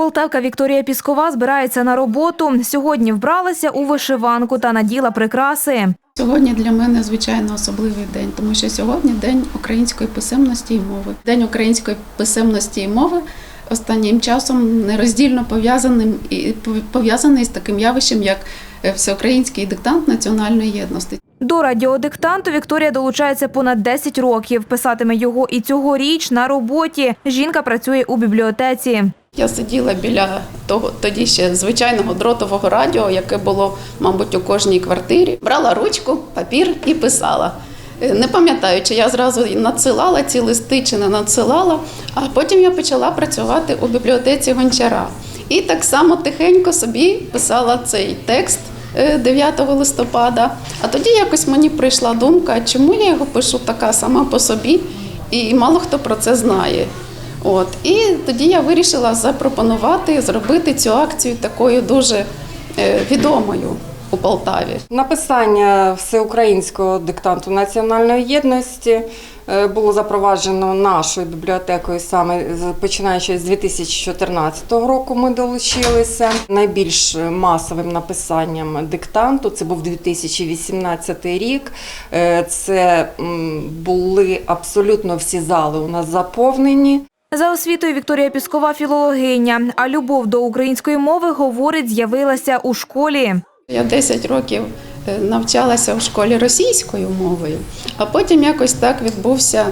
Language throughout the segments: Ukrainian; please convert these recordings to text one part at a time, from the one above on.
Полтавка Вікторія Піскова збирається на роботу. Сьогодні вбралася у вишиванку та наділа прикраси. Сьогодні для мене звичайно особливий день, тому що сьогодні день української писемності і мови. День української писемності і мови останнім часом нероздільно пов'язаним і пов'язаний з таким явищем, як е, всеукраїнський диктант національної єдності. До радіодиктанту Вікторія долучається понад 10 років. Писатиме його і цьогоріч на роботі. Жінка працює у бібліотеці. Я сиділа біля того тоді ще звичайного дротового радіо, яке було, мабуть, у кожній квартирі. Брала ручку, папір і писала. Е, Не пам'ятаю, чи я зразу надсилала ці листи, чи не надсилала. А потім я почала працювати у бібліотеці Гончара. І так само тихенько собі писала цей текст е, 9 листопада. А тоді якось мені прийшла думка, чому я його пишу така сама по собі, і мало хто про це знає. От і тоді я вирішила запропонувати зробити цю акцію такою дуже е, відомою у Полтаві. Написання всеукраїнського диктанту національної єдності е, було запроваджено нашою бібліотекою саме починаючи з 2014 року. Ми долучилися. Найбільш масовим написанням диктанту це був 2018 рік. Е, Це були абсолютно всі зали у нас заповнені. За освітою Вікторія Піскова філологиня, а любов до української мови, говорить, з'явилася у школі. Я 10 років е, навчалася в школі російською мовою, а потім якось так відбувся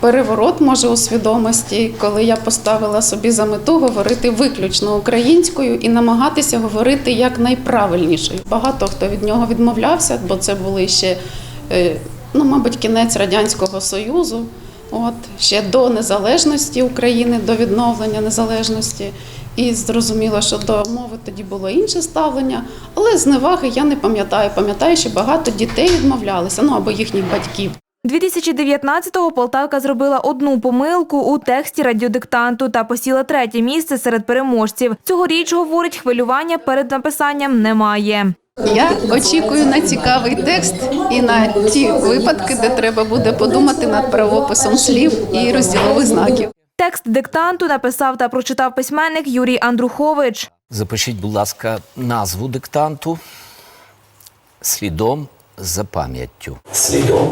переворот, може, у свідомості, коли я поставила собі за мету говорити виключно українською і намагатися говорити як найправильнішою. Багато хто від нього відмовлявся, бо це були ще, е, ну, мабуть, кінець Радянського Союзу. От ще до незалежності України, до відновлення незалежності. І зрозуміло, що до мови тоді було інше ставлення, але зневаги я не пам'ятаю. Пам'ятаю, що багато дітей відмовлялися, ну або їхніх батьків. 2019-го Полтавка зробила одну помилку у тексті радіодиктанту та посіла третє місце серед переможців. Цьогоріч, говорить, хвилювання перед написанням немає. Я очікую на цікавий текст і на ті випадки, де треба буде подумати над правописом слів і розділових знаків. Текст диктанту написав та прочитав письменник Юрій Андрухович. Запишіть, будь ласка, назву диктанту слідом за пам'яттю. слідом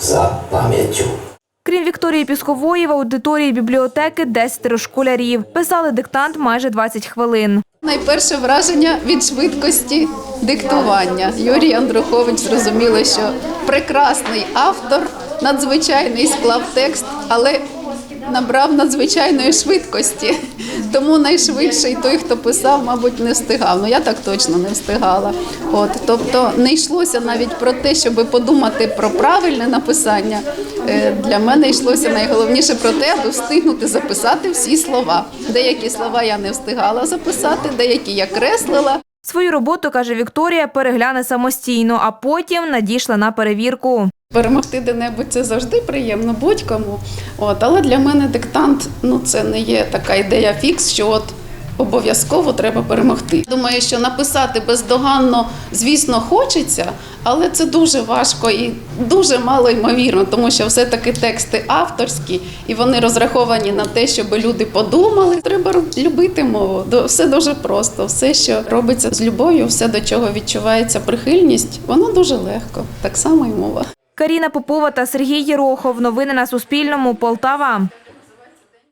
за пам'яттю. Крім Вікторії Піскової, в аудиторії бібліотеки 10 школярів. Писали диктант майже 20 хвилин. Найперше враження від швидкості диктування. Юрій Андрухович зрозуміло, що прекрасний автор, надзвичайний склав текст, але набрав надзвичайної швидкості. Тому найшвидший той, хто писав, мабуть, не встигав. Ну я так точно не встигала. От тобто не йшлося навіть про те, щоб подумати про правильне написання. Е, Для мене йшлося найголовніше про те, аби встигнути записати всі слова. Деякі слова я не встигала записати, деякі я креслила. Свою роботу, каже Вікторія, перегляне самостійно, а потім надійшла на перевірку. Перемогти де-небудь це завжди приємно будь-кому. От, але для мене диктант ну це не є така ідея фікс, що от обов'язково треба перемогти. Думаю, що написати бездоганно, звісно, хочеться, але це дуже важко і дуже мало ймовірно, тому що все-таки тексти авторські і вони розраховані на те, щоб люди подумали. Треба любити мову. Все дуже просто. Все, що робиться з любов'ю, все до чого відчувається прихильність, воно дуже легко. Так само і мова. Каріна Попова та Сергій Єрохов. Новини на Суспільному. Полтава.